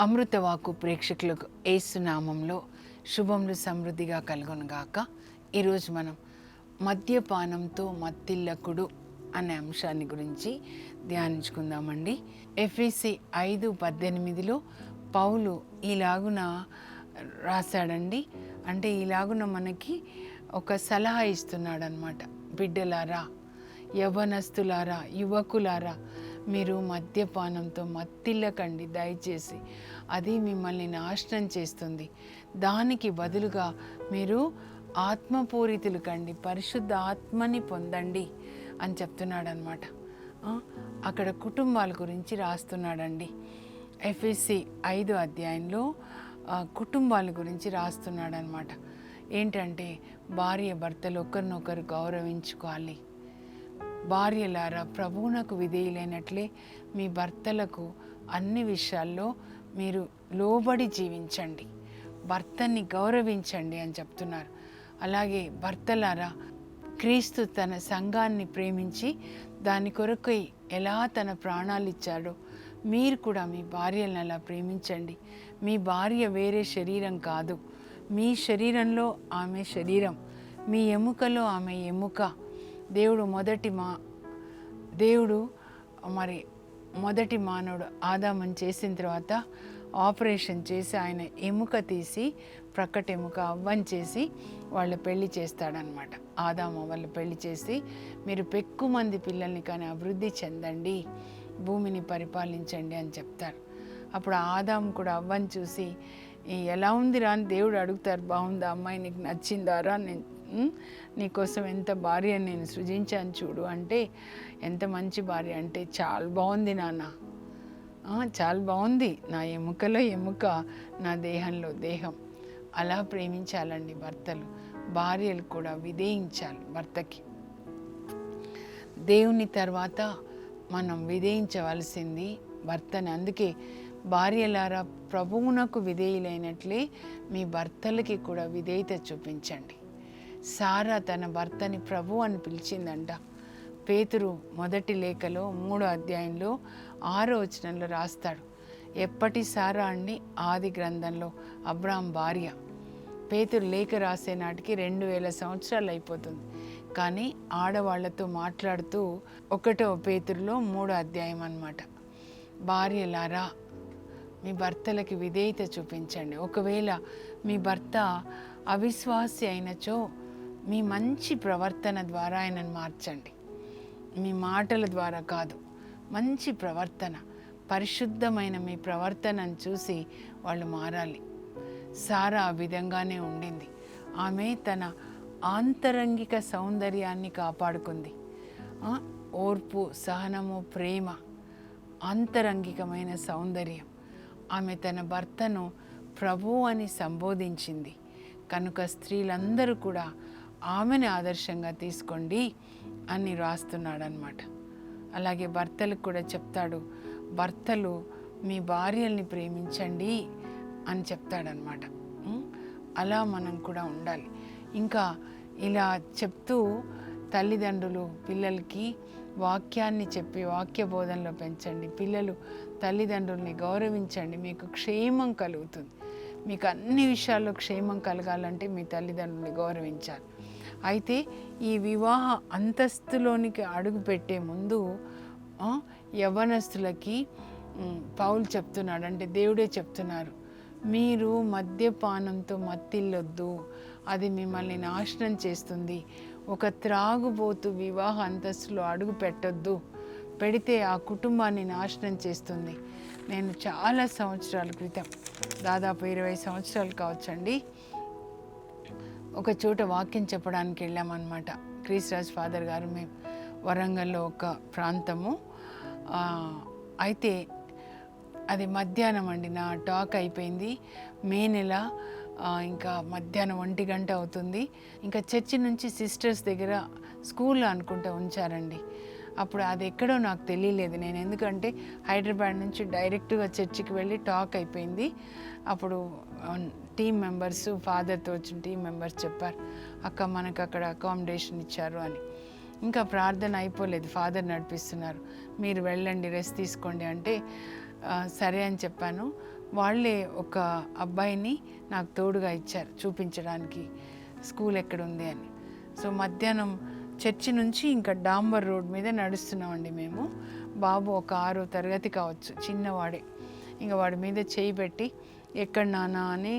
అమృతవాకు ప్రేక్షకులకు ఏసునామంలో శుభములు సమృద్ధిగా కలుగునుగాక. ఈరోజు మనం మద్యపానంతో మత్తిల్లకుడు అనే అంశాన్ని గురించి ధ్యానించుకుందామండి. ఎఫ్ఈసి ఐదు పద్దెనిమిదిలో పౌలు ఇలాగున రాశాడండి. అంటే ఇలాగున మనకి ఒక సలహా ఇస్తున్నాడనమాట బిడ్డలారా యవనస్తులారా యువకులారా మీరు మద్యపానంతో మత్తిల్లకండి దయచేసి. అది మిమ్మల్ని నాశనం చేస్తుంది. దానికి బదులుగా మీరు ఆత్మపూరితులు కండి పరిశుద్ధ ఆత్మని పొందండి అని చెప్తున్నాడు అనమాట అక్కడ కుటుంబాల గురించి రాస్తున్నాడండి. ఎఫ్ఎస్సి ఐదు అధ్యాయంలో కుటుంబాల గురించి రాస్తున్నాడనమాట ఏంటంటే భార్య భర్తలు ఒకరినొకరు గౌరవించుకోవాలి. భార్యలారా ప్రభువునకు విధేయులైనట్లే మీ భర్తలకు అన్ని విషయాల్లో మీరు లోబడి జీవించండి. భర్తని గౌరవించండి అని చెప్తున్నారు. అలాగే భర్తలారా క్రీస్తు తన సంఘాన్ని ప్రేమించి దాని కొరకై ఎలా తన ప్రాణాలు ఇచ్చాడో మీరు కూడా మీ భార్యలను అలా ప్రేమించండి. మీ భార్య వేరే శరీరం కాదు. మీ శరీరంలో ఆమె శరీరం మీ ఎముకలో ఆమె ఎముక దేవుడు మొదటి మా దేవుడు మరి మొదటి మానవుడు ఆదామని చేసిన తర్వాత ఆపరేషన్ చేసి ఆయన ఎముక తీసి ప్రక్కటి ఎముక అవ్వని చేసి వాళ్ళు పెళ్ళి చేస్తాడనమాట ఆదామ వాళ్ళు పెళ్ళి చేసి మీరు పెక్కు మంది పిల్లల్ని కానీ అభివృద్ధి చెందండి భూమిని పరిపాలించండి అని చెప్తారు. అప్పుడు ఆదాం కూడా అవ్వని చూసి ఎలా ఉందిరా? అని దేవుడు అడుగుతారు. బాగుందా అమ్మాయి? నీకు నచ్చిందారా? నేను నీకోసం ఎంత భార్య నేను సృజించాను చూడు. అంటే ఎంత మంచి భార్య. అంటే చాలా బాగుంది నాన్న. చాలా బాగుంది. నా ఎముకలో ఎముక నా దేహంలో దేహం. అలా ప్రేమించాలండి భర్తలు. భార్యలు కూడా విధేయించాలి భర్తకి. దేవుని తర్వాత మనం విధేయించవలసింది భర్తని. అందుకే భార్యలారా ప్రభువునకు విధేయులైనట్లే మీ భర్తలకి కూడా విధేయత చూపించండి. సారా తన భర్తని ప్రభు అని పిలిచిందంట. పేతురు మొదటి లేఖలో మూడో అధ్యాయంలో ఆరో వచనంలో రాస్తాడు. ఎప్పటి సారా అండి? ఆది గ్రంథంలో అబ్రాం భార్య. పేతురు లేఖ రాసే నాటికి రెండు వేల సంవత్సరాలు అయిపోతుంది. కానీ ఆడవాళ్ళతో మాట్లాడుతూ ఒకటో పేతురులో మూడో అధ్యాయం అన్నమాట. భార్యలారా మీ భర్తలకి విధేయత చూపించండి. ఒకవేళ మీ భర్త అవిశ్వాసి అయినచో మీ మంచి ప్రవర్తన ద్వారా ఆయనను మార్చండి. మీ మాటల ద్వారా కాదు మంచి ప్రవర్తన పరిశుద్ధమైన మీ ప్రవర్తనను చూసి వాళ్ళు మారాలి. సారా ఆ విధంగానే ఉండింది. ఆమె తన ఆంతరంగిక సౌందర్యాన్ని కాపాడుకుంది. ఓర్పు సహనము ప్రేమ ఆంతరంగికమైన సౌందర్యం ఆమె తన భర్తను ప్రభు అని సంబోధించింది. కనుక స్త్రీలందరూ కూడా ఆమెను ఆదర్శంగా తీసుకోండి అని రాస్తున్నాడనమాట అలాగే భర్తలకు కూడా చెప్తాడు భర్తలు మీ భార్యల్ని ప్రేమించండి అని చెప్తాడనమాట అలా మనం కూడా ఉండాలి. ఇంకా ఇలా చెప్తూ తల్లిదండ్రులు పిల్లలకి వాక్యాన్ని చెప్పి వాక్య బోధనలో పెంచండి. పిల్లలు తల్లిదండ్రుల్ని గౌరవించండి. మీకు క్షేమం కలుగుతుంది. మీకు అన్ని విషయాల్లో క్షేమం కలగాలంటే మీ తల్లిదండ్రుల్ని గౌరవించాలి. అయితే ఈ వివాహ అంతస్తులోనికి అడుగుపెట్టే ముందు యవనస్తులకి యవ్వనస్తులకి పౌలు చెప్తున్నాడు. అంటే దేవుడే చెప్తున్నారు. మీరు మద్యపానంతో మత్తిల్లొద్దు. అది మిమ్మల్ని నాశనం చేస్తుంది. ఒక త్రాగుబోతు వివాహ అంతస్తులో అడుగు పెట్టొద్దు. పెడితే ఆ కుటుంబాన్ని నాశనం చేస్తుంది. నేను చాలా సంవత్సరాల క్రితం దాదాపు ఇరవై సంవత్సరాలు కావచ్చండి ఒక చోట వాక్యం చెప్పడానికి వెళ్ళామన్నమాట. క్రీస్రాజ్ ఫాదర్ గారు మేము వరంగల్లో ఒక ప్రాంతము. అయితే అది మధ్యాహ్నం అండి నా టాక్ అయిపోయింది. మే నెల ఇంకా మధ్యాహ్నం ఒంటి గంట అవుతుంది. ఇంకా చర్చి నుంచి సిస్టర్స్ దగ్గర స్కూల్ అనుకుంటా ఉంచారండి. అప్పుడు అది ఎక్కడో నాకు తెలియలేదు నేను. ఎందుకంటే హైదరాబాద్ నుంచి డైరెక్ట్గా చర్చికి వెళ్ళి టాక్ అయిపోయింది. అప్పుడు టీం మెంబర్స్ ఫాదర్తో వచ్చిన టీం మెంబర్స్ చెప్పారు అక్క మనకు అక్కడ అకామిడేషన్ ఇచ్చారు అని. ఇంకా ప్రార్థన అయిపోలేదు ఫాదర్ నడిపిస్తున్నారు. మీరు వెళ్ళండి రెస్ట్ తీసుకోండి అంటే సరే అని చెప్పాను. వాళ్ళే ఒక అబ్బాయిని నాకు తోడుగా ఇచ్చారు చూపించడానికి స్కూల్ ఎక్కడ ఉంది అని. సో మధ్యాహ్నం చర్చి నుంచి ఇంకా డాంబర్ రోడ్ మీద నడుస్తున్నామండి మేము. బాబు ఒక ఆరో తరగతి కావచ్చు చిన్నవాడే. ఇంకా వాడి మీద చేయి పెట్టి ఎక్కడ నానా అని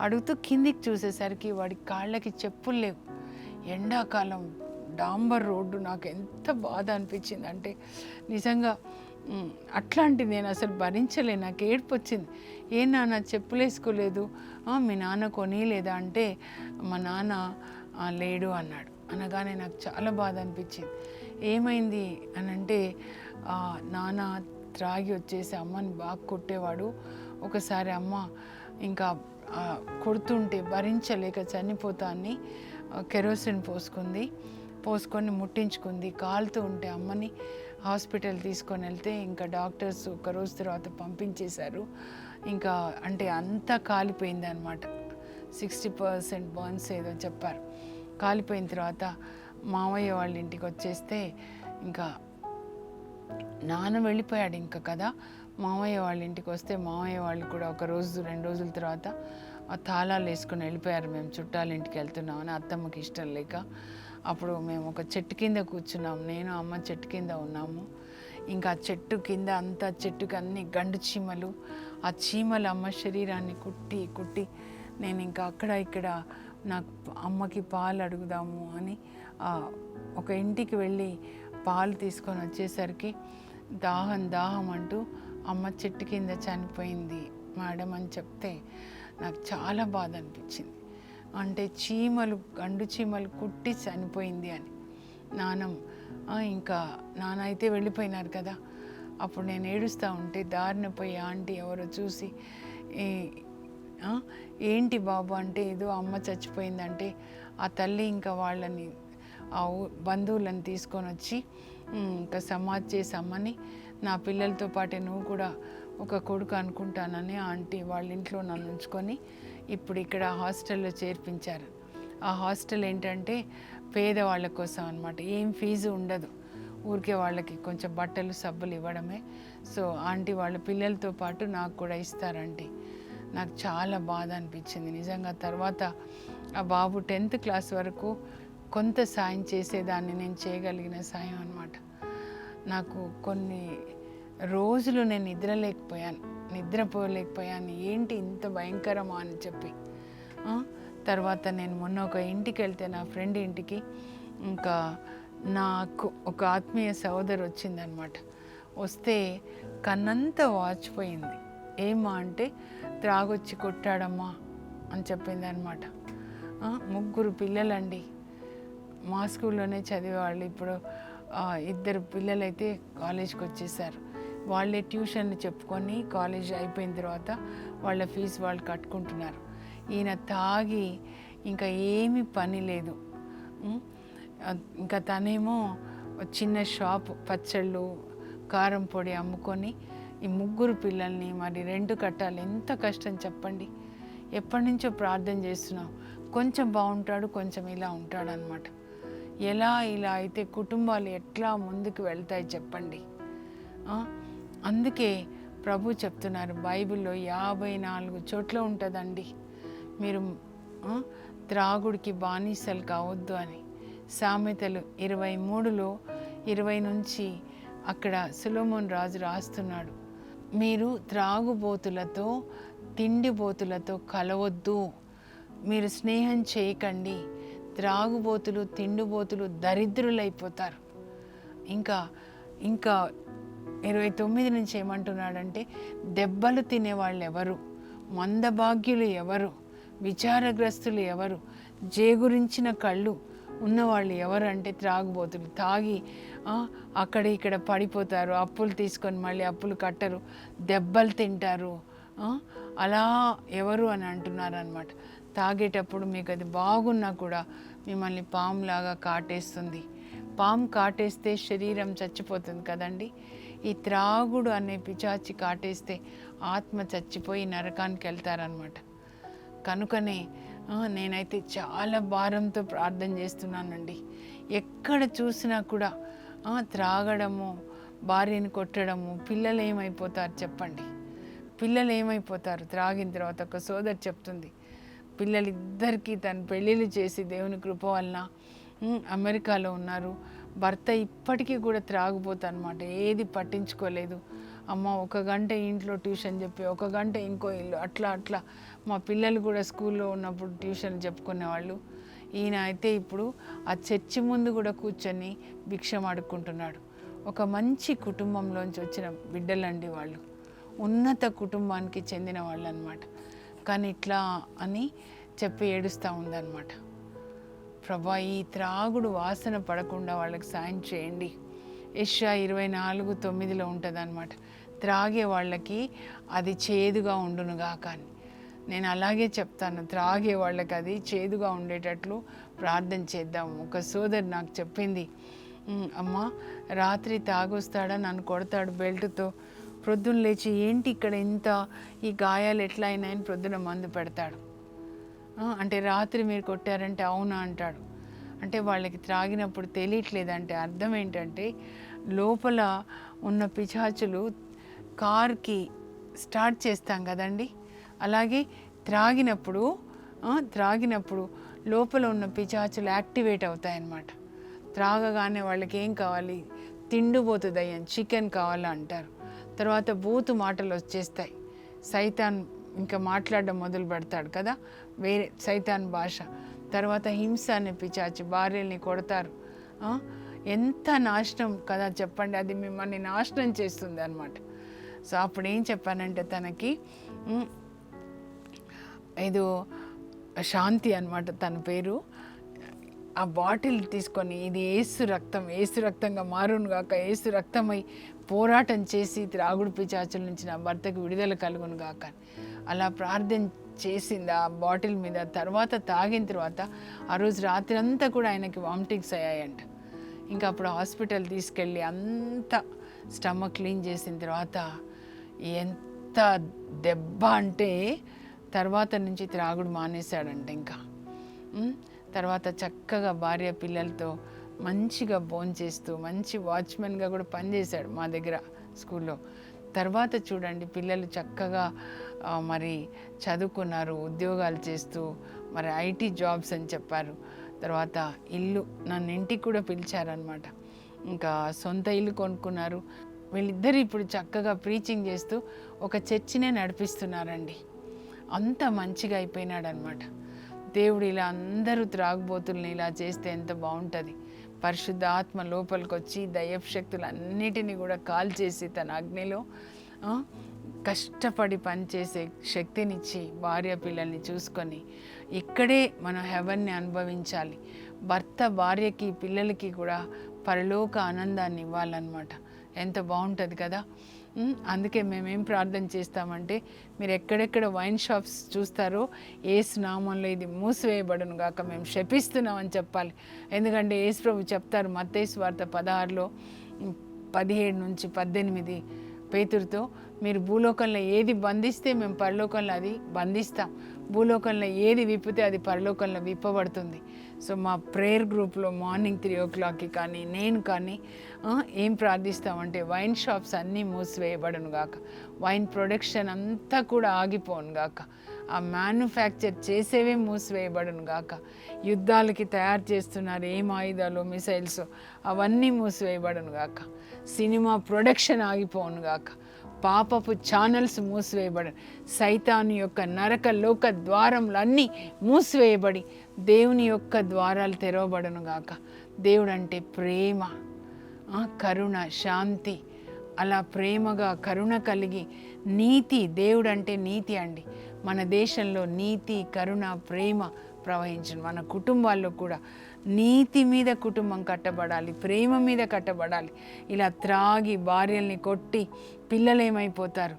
అడుగుతూ కిందికి చూసేసరికి వాడి కాళ్ళకి చెప్పులు లేవు. ఎండాకాలం డాంబర్ రోడ్డు నాకు ఎంత బాధ అనిపించింది. అంటే నిజంగా అట్లాంటి అట్లాంటిది నేను అసలు భరించలే నాకు ఏడుపు వచ్చింది. ఏ నాన్న చెప్పులు వేసుకోలేదు మీ నాన్న కొనిలేదా అంటే మా నాన్న లేడు అన్నాడు. అనగానే నాకు చాలా బాధ అనిపించింది. ఏమైంది అని అంటే "ఆ, నాన్న త్రాగి వచ్చేసి అమ్మని బాగా కొట్టేవాడు. ఒకసారి అమ్మ ఇంకా కొడుతుంటే భరించలేక చనిపోతాన్ని కెరోసిన్ పోసుకుంది. పోసుకొని ముట్టించుకుంది. కాలుతూ ఉంటే అమ్మని హాస్పిటల్ తీసుకొని వెళ్తే ఇంకా డాక్టర్స్ ఒక రోజు తర్వాత పంపించేశారు. ఇంకా అంటే అంతా కాలిపోయింది అనమాట సిక్స్టీ పర్సెంట్ బర్న్స్ ఏదో చెప్పారు. కాలిపోయిన తర్వాత మామయ్య వాళ్ళ ఇంటికి వచ్చేస్తే ఇంకా నాన్న వెళ్ళిపోయాడు ఇంకా కదా. మామయ్య వాళ్ళ ఇంటికి వస్తే మామయ్య వాళ్ళు కూడా ఒక రోజు రెండు రోజుల తర్వాత ఆ తాళాలు వేసుకుని వెళ్ళిపోయారు. మేము చుట్టాల ఇంటికి వెళ్తున్నామని అత్తమ్మకి ఇష్టం లేక అప్పుడు మేము ఒక చెట్టు కింద కూర్చున్నాం. నేను అమ్మ చెట్టు కింద ఉన్నాము. ఇంకా చెట్టు కింద అంతా చెట్టుకి అన్ని గండు చీమలు ఆ చీమలు అమ్మ శరీరాన్ని కుట్టి కుట్టి నేను ఇంకా అక్కడ ఇక్కడ నాకు అమ్మకి పాలు అడుగుదాము అని ఒక ఇంటికి వెళ్ళి పాలు తీసుకొని వచ్చేసరికి దాహం దాహం అంటూ అమ్మ చెట్టు కింద చనిపోయింది మేడం అని చెప్తే నాకు చాలా బాధ అనిపించింది. అంటే చీమలు గండు చీమలు కుట్టి చనిపోయింది అని. నానం ఇంకా నాన్న అయితే వెళ్ళిపోయినారు కదా. అప్పుడు నేను ఏడుస్తూ ఉంటే దారిన పోయి ఆంటీ ఎవరో చూసి ఏంటి బాబు అంటే ఏదో అమ్మ చచ్చిపోయిందంటే ఆ తల్లి ఇంకా వాళ్ళని ఆ ఊ- బంధువులను తీసుకొని వచ్చి ఇంకా సమాధి చేసి అమ్మని నా పిల్లలతో పాటే నువ్వు కూడా ఒక కొడుకు అనుకుంటానని ఆంటీ వాళ్ళ ఇంట్లో నన్ను ఉంచుకొని ఇప్పుడు ఇక్కడ హాస్టల్లో చేర్పించారు. ఆ హాస్టల్ ఏంటంటే పేదవాళ్ళ కోసం అనమాట ఏం ఫీజు ఉండదు. ఊరికే వాళ్ళకి కొంచెం బట్టలు సబ్బులు ఇవ్వడమే. సో ఆంటీ వాళ్ళ పిల్లలతో పాటు నాకు కూడా ఇస్తారంటే నాకు చాలా బాధ అనిపించింది. నిజంగా తర్వాత ఆ బాబు టెన్త్ క్లాస్ వరకు కొంత సాయం చేసేదాన్ని నేను చేయగలిగిన సాయం అనమాట నాకు కొన్ని రోజులు నేను నిద్రలేకపోయాను. నిద్రపోలేకపోయాను. ఏంటి ఇంత భయంకరమా అని చెప్పి. తర్వాత నేను మొన్న ఒక ఇంటికి వెళ్తే నా ఫ్రెండ్ ఇంటికి ఇంకా నాకు ఒక ఆత్మీయ సోదరు వచ్చిందనమాట. వస్తే కన్నంతా వాచిపోయింది ఏమా అంటే త్రాగొచ్చి కొట్టాడమ్మా అని చెప్పింది అనమాట ముగ్గురు పిల్లలండి. మా స్కూల్లోనే చదివేవాళ్ళు. ఇప్పుడు ఇద్దరు పిల్లలైతే కాలేజ్కి వచ్చేసారు. వాళ్ళే ట్యూషన్లు చెప్పుకొని కాలేజ్ అయిపోయిన తర్వాత వాళ్ళ ఫీజు వాళ్ళు కట్టుకుంటున్నారు. ఈయన తాగి ఇంకా ఏమి పని లేదు. ఇంకా తనేమో చిన్న షాప్ పచ్చళ్ళు కారం పొడి అమ్ముకొని ఈ ముగ్గురు పిల్లల్ని మరి రెండు కట్టాలి. ఎంత కష్టం చెప్పండి. ఎప్పటి నుంచో ప్రార్థన చేస్తున్నాం. కొంచెం బాగుంటాడు కొంచెం ఇలా ఉంటాడనమాట ఎలా ఇలా అయితే కుటుంబాలు ఎట్లా ముందుకు వెళ్తాయి చెప్పండి. అందుకే ప్రభు చెప్తున్నారు బైబిల్లో యాభై నాలుగు చోట్ల ఉంటుందండి. మీరు త్రాగుడికి బానిసలు కావద్దు అని. సామెతలు ఇరవై మూడులో ఇరవై నుంచి అక్కడ సులోమోన్ రాజు రాస్తున్నాడు మీరు త్రాగుబోతులతో తిండిబోతులతో కలవద్దు. మీరు స్నేహం చేయకండి. త్రాగుబోతులు తిండిబోతులు దరిద్రులైపోతారు. ఇంకా ఇంకా ఇరవై తొమ్మిది నుంచి ఏమంటున్నాడంటే దెబ్బలు తినేవాళ్ళు ఎవరు మందభాగ్యులు ఎవరు? విచారగ్రస్తులు ఎవరు? జేగురించిన కళ్ళు ఉన్నవాళ్ళు ఎవరు? అంటే త్రాగుబోతులు. తాగి అక్కడ ఇక్కడ పడిపోతారు అప్పులు తీసుకొని మళ్ళీ అప్పులు కట్టరు దెబ్బలు తింటారు అలా ఎవరు? అని అంటున్నారు అనమాట తాగేటప్పుడు మీకు అది బాగున్నా కూడా మిమ్మల్ని పాములాగా కాటేస్తుంది. పాము కాటేస్తే శరీరం చచ్చిపోతుంది కదండి. ఈ త్రాగుడు అనే పిచాచి కాటేస్తే ఆత్మ చచ్చిపోయి నరకానికి వెళ్తారనమాట కనుకనే నేనైతే చాలా భారంతో ప్రార్థన చేస్తున్నానండి. ఎక్కడ చూసినా కూడా త్రాగడము భార్యని కొట్టడము పిల్లలు ఏమైపోతారు చెప్పండి. పిల్లలు ఏమైపోతారు? త్రాగిన తర్వాత ఒక సోదరి చెప్తుంది. పిల్లలిద్దరికీ తను పెళ్ళిళ్ళు చేసి దేవుని కృప వలన అమెరికాలో ఉన్నారు. భర్త ఇప్పటికీ కూడా త్రాగిపోతా అనమాట ఏది పట్టించుకోలేదు. అమ్మ ఒక గంట ఇంట్లో ట్యూషన్ చెప్పి ఒక గంట ఇంకో ఇల్లు అట్లా అట్లా. మా పిల్లలు కూడా స్కూల్లో ఉన్నప్పుడు ట్యూషన్ చెప్పుకునేవాళ్ళు. ఈయన అయితే ఇప్పుడు ఆ చర్చి ముందు కూడా కూర్చొని భిక్షం అడుక్కుంటున్నాడు ఒక మంచి కుటుంబంలోంచి వచ్చిన బిడ్డలండి వాళ్ళు. ఉన్నత కుటుంబానికి చెందిన వాళ్ళు అనమాట కానీ ఇట్లా అని చెప్పి ఏడుస్తూ ఉందన్నమాట. ప్రభా ఈ త్రాగుడు వాసన పడకుండా వాళ్ళకి సాయం చేయండి. యెషయా ఇరవై నాలుగు తొమ్మిదిలో ఉంటుంది అనమాట త్రాగే వాళ్ళకి అది చేదుగా ఉండునుగా కానీ నేను అలాగే చెప్తాను త్రాగే వాళ్ళకి అది చేదుగా ఉండేటట్లు ప్రార్థన చేద్దాం. ఒక సోదరు నాకు చెప్పింది అమ్మ రాత్రి తాగొస్తాడా? నన్ను కొడతాడు బెల్ట్తో. ప్రొద్దున లేచి ఏంటి ఇక్కడ ఇంత ఈ గాయాలు ఎట్లా అయినాయని ప్రొద్దున మందు పెడతాడు. అంటే రాత్రి మీరు కొట్టారంటే అవునా అంటాడు. అంటే వాళ్ళకి త్రాగినప్పుడు తెలియట్లేదంటే అర్థం ఏంటంటే లోపల ఉన్న పిచాచులు కార్కి స్టార్ట్ చేస్తాం కదండి. అలాగే త్రాగినప్పుడు త్రాగినప్పుడు లోపల ఉన్న పిచాచులు యాక్టివేట్ అవుతాయన్నమాట. త్రాగగానే వాళ్ళకి ఏం కావాలి? తిండిపోతుంది అయ్యాను చికెన్ కావాలా అంటారు. తర్వాత బూతు మాటలు వచ్చేస్తాయి. సైతాన్ ఇంకా మాట్లాడడం మొదలు పెడతాడు కదా. వేరే సైతాన్ భాష. తర్వాత హింస అనే పిచాచి భార్యల్ని కొడతారు. ఎంత నాశనం కదా చెప్పండి. అది మిమ్మల్ని నాశనం చేస్తుంది అనమాట సో అప్పుడు ఏం చెప్పానంటే తనకి ఏదో శాంతి అన్నమాట తన పేరు. ఆ బాటిల్ తీసుకొని ఇది ఏసు రక్తం ఏసు రక్తంగా మారును గాక ఏసు రక్తమై పోరాటం చేసి త్రాగుడు పిచాచుల నుంచి నా భర్తకు విడుదల కలుగును గాక అలా ప్రార్థన చేసింది ఆ బాటిల్ మీద. తర్వాత తాగిన తర్వాత ఆ రోజు రాత్రి అంతా కూడా ఆయనకి వామిటింగ్స్ అయ్యాయంట. ఇంకా అప్పుడు హాస్పిటల్ తీసుకెళ్ళి అంత స్టమక్ క్లీన్ చేసిన తర్వాత ఎంత దెబ్బ అంటే తర్వాత నుంచి త్రాగుడు మానేశాడంట ఇంకా. తర్వాత చక్కగా భార్య పిల్లలతో మంచిగా భోంచేస్తూ మంచి వాచ్మెన్గా కూడా పనిచేశాడు మా దగ్గర స్కూల్లో. తర్వాత చూడండి పిల్లలు చక్కగా మరి చదువుకున్నారు ఉద్యోగాలు చేస్తూ మరి ఐటీ జాబ్స్ అని చెప్పారు. తర్వాత ఇల్లు నన్ను ఇంటికి కూడా పిలిచారనమాట ఇంకా సొంత ఇల్లు కొనుక్కున్నారు. వీళ్ళిద్దరు ఇప్పుడు చక్కగా ప్రీచింగ్ చేస్తూ ఒక చర్చినే నడిపిస్తున్నారండి. అంత మంచిగా అయిపోయినాడు అనమాట దేవుడు ఇలా అందరూ త్రాగుబోతుల్ని ఇలా చేస్తే ఎంత బాగుంటుంది. పరిశుద్ధ ఆత్మ లోపలికి వచ్చి దయ్యపు శక్తులు అన్నిటినీ కూడా కాల్ చేసి తన అగ్నిలో కష్టపడి పనిచేసే శక్తినిచ్చి భార్య పిల్లల్ని చూసుకొని ఇక్కడే మనం హెవెన్ని అనుభవించాలి. భర్త భార్యకి పిల్లలకి కూడా పరలోక ఆనందాన్ని ఇవ్వాలన్నమాట. ఎంత బాగుంటుంది కదా? అందుకే మేమేం ప్రార్థన చేస్తామంటే మీరు ఎక్కడెక్కడ వైన్ షాప్స్ చూస్తారో ఏసు నామంలో ఇది మూసివేయబడును గాక మేము శపిస్తున్నామని చెప్పాలి. ఎందుకంటే యేసు ప్రభు చెప్తారు మత్తేసు వార్త పదహారులో పదిహేడు నుంచి పద్దెనిమిది పేతురుతో మీరు భూలోకంలో ఏది బంధిస్తే మేము పరలోకంలో అది బంధిస్తాం. భూలోకంలో ఏది విప్పితే అది పరలోకంలో విప్పబడుతుంది. సో మా ప్రేయర్ గ్రూప్లో మార్నింగ్ త్రీ ఓ క్లాక్కి కానీ నేను కానీ ఏం ప్రార్థిస్తామంటే వైన్ షాప్స్ అన్నీ మూసివేయబడును గాక. వైన్ ప్రొడక్షన్ అంతా కూడా ఆగిపోను గాక. ఆ మ్యానుఫ్యాక్చర్ చేసేవే మూసివేయబడును గాక. యుద్ధాలకి తయారు చేస్తున్నారు ఏం ఆయుధాలు మిసైల్స్ అవన్నీ మూసివేయబడును గాక. సినిమా ప్రొడక్షన్ ఆగిపోను గాక. పాపపు ఛానల్స్ మూసివేయబడి సైతాను యొక్క నరక లోక ద్వారములన్నీ మూసివేయబడి దేవుని యొక్క ద్వారాలు తెరవబడను గాక. దేవుడు అంటే ప్రేమ ఆ, కరుణ శాంతి. అలా ప్రేమగా కరుణ కలిగి నీతి దేవుడు అంటే నీతి అండి. మన దేశంలో నీతి కరుణ ప్రేమ ప్రవహించను. మన కుటుంబాల్లో కూడా నీతి మీద కుటుంబం కట్టబడాలి ప్రేమ మీద కట్టబడాలి. ఇలా త్రాగి భార్యల్ని కొట్టి పిల్లలు ఏమైపోతారు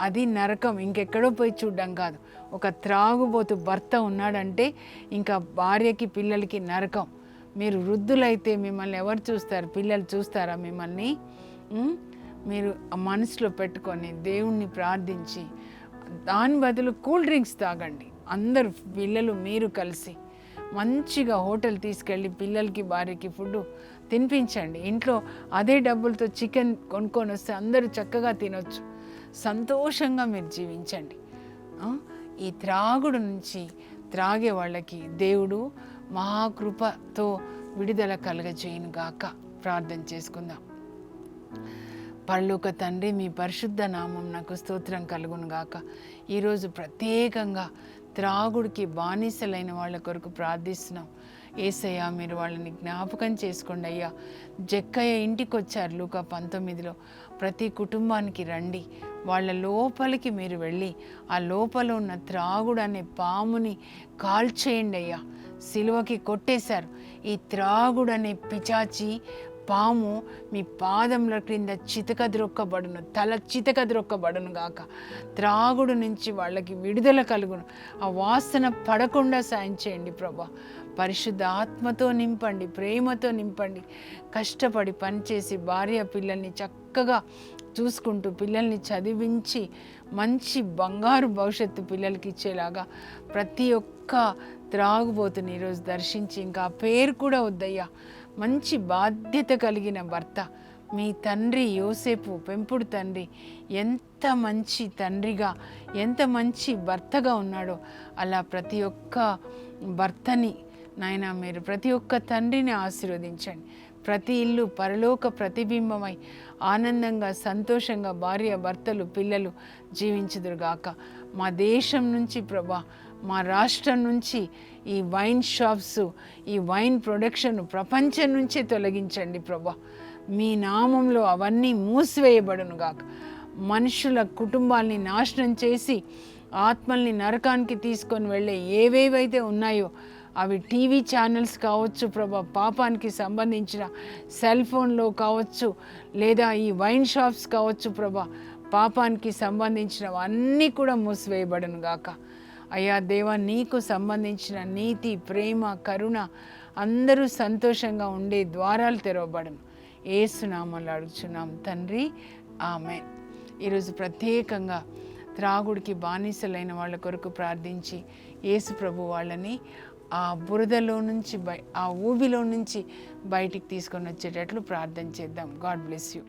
అది నరకం. ఇంకెక్కడో పోయి చూడడం కాదు. ఒక త్రాగుబోతు భర్త ఉన్నాడంటే ఇంకా భార్యకి పిల్లలకి నరకం. మీరు వృద్ధులైతే మిమ్మల్ని ఎవరు చూస్తారు? పిల్లలు చూస్తారా మిమ్మల్ని? మీరు మనసులో పెట్టుకొని దేవుణ్ణి ప్రార్థించి దాని బదులు కూల్ డ్రింక్స్ తాగండి. అందరూ పిల్లలు మీరు కలిసి మంచిగా హోటల్ తీసుకెళ్ళి పిల్లలకి భార్యకి ఫుడ్ తినిపించండి. ఇంట్లో అదే డబ్బులతో చికెన్ కొనుక్కొని వస్తే అందరూ చక్కగా తినొచ్చు. సంతోషంగా మీరు జీవించండి. ఈ త్రాగుడు నుంచి త్రాగే వాళ్ళకి దేవుడు మహాకృపతో విడుదల కలగజేయను గాక. ప్రార్థన చేసుకుందాం. పరలోక తండ్రి మీ పరిశుద్ధ నామం నాకు స్తోత్రం కలుగును గాక. ఈరోజు ప్రత్యేకంగా త్రాగుడికి బానిసలైన వాళ్ళ కొరకు ప్రార్థిస్తున్నాం. ఏసయ్యా మీరు వాళ్ళని జ్ఞాపకం చేసుకోండి అయ్యా. జక్కయ్య ఇంటికి వచ్చారు లూక పంతొమ్మిదిలో. ప్రతి కుటుంబానికి రండి. వాళ్ళ లోపలికి మీరు వెళ్ళి ఆ లోపల ఉన్న త్రాగుడు అనే పాముని కాల్చేయండి అయ్యా. సిలువకి కొట్టేశారు. ఈ త్రాగుడు అనే పిచాచి పాము మీ పాదముల క్రింద చితకద్రొక్కబడును తల చితకద్రొక్కబడును గాక. త్రాగుడు నుంచి వాళ్ళకి విడుదల కలుగును. ఆ వాసన పడకుండా సాయం చేయండి ప్రభా. పరిశుద్ధ ఆత్మతో నింపండి ప్రేమతో నింపండి. కష్టపడి పనిచేసి భార్య పిల్లల్ని చక్కగా చూసుకుంటూ పిల్లల్ని చదివించి మంచి బంగారు భవిష్యత్తు పిల్లలకి ఇచ్చేలాగా ప్రతి ఒక్క త్రాగుబోతుని ఈరోజు దర్శించి ఇంకా పేరు కూడా వద్దయ్యా. మంచి బాధ్యత కలిగిన భర్త. మీ తండ్రి యోసేపు పెంపుడు తండ్రి. ఎంత మంచి తండ్రిగా ఎంత మంచి భర్తగా ఉన్నాడో అలా ప్రతి ఒక్క భర్తని నాయన మీరు ప్రతి ఒక్క తండ్రిని ఆశీర్వదించండి. ప్రతి ఇల్లు పరలోక ప్రతిబింబమై ఆనందంగా సంతోషంగా భార్య భర్తలు పిల్లలు జీవించుదురుగాక. మా దేశం నుంచి ప్రభా మా రాష్ట్రం నుంచి ఈ వైన్ షాప్స్ ఈ వైన్ ప్రొడక్షన్ ప్రపంచం నుంచే తొలగించండి ప్రభా. మీ నామంలో అవన్నీ మూసివేయబడును గాక. మనుషుల కుటుంబాల్ని నాశనం చేసి ఆత్మల్ని నరకానికి తీసుకొని వెళ్ళే ఏవేవైతే ఉన్నాయో అవి టీవీ ఛానల్స్ కావచ్చు ప్రభా పాపానికి సంబంధించిన సెల్ ఫోన్లో కావచ్చు లేదా ఈ వైన్ షాప్స్ కావచ్చు ప్రభా పాపానికి సంబంధించినవన్నీ కూడా మూసివేయబడును గాక. అయ్యా దేవా నీకు సంబంధించిన నీతి ప్రేమ కరుణ అందరూ సంతోషంగా ఉండే ద్వారాలు తెరవబడను. ఏసునామాలు అడుగుచున్నాం తండ్రి. ఆమె ఈరోజు ప్రత్యేకంగా త్రాగుడికి బానిసలైన వాళ్ళ కొరకు ప్రార్థించి యేసు ప్రభు వాళ్ళని ఆ బురదలో నుంచి బయ ఆ ఊబిలో నుంచి బయటికి తీసుకొని వచ్చేటట్లు ప్రార్థన చేద్దాం. God bless you.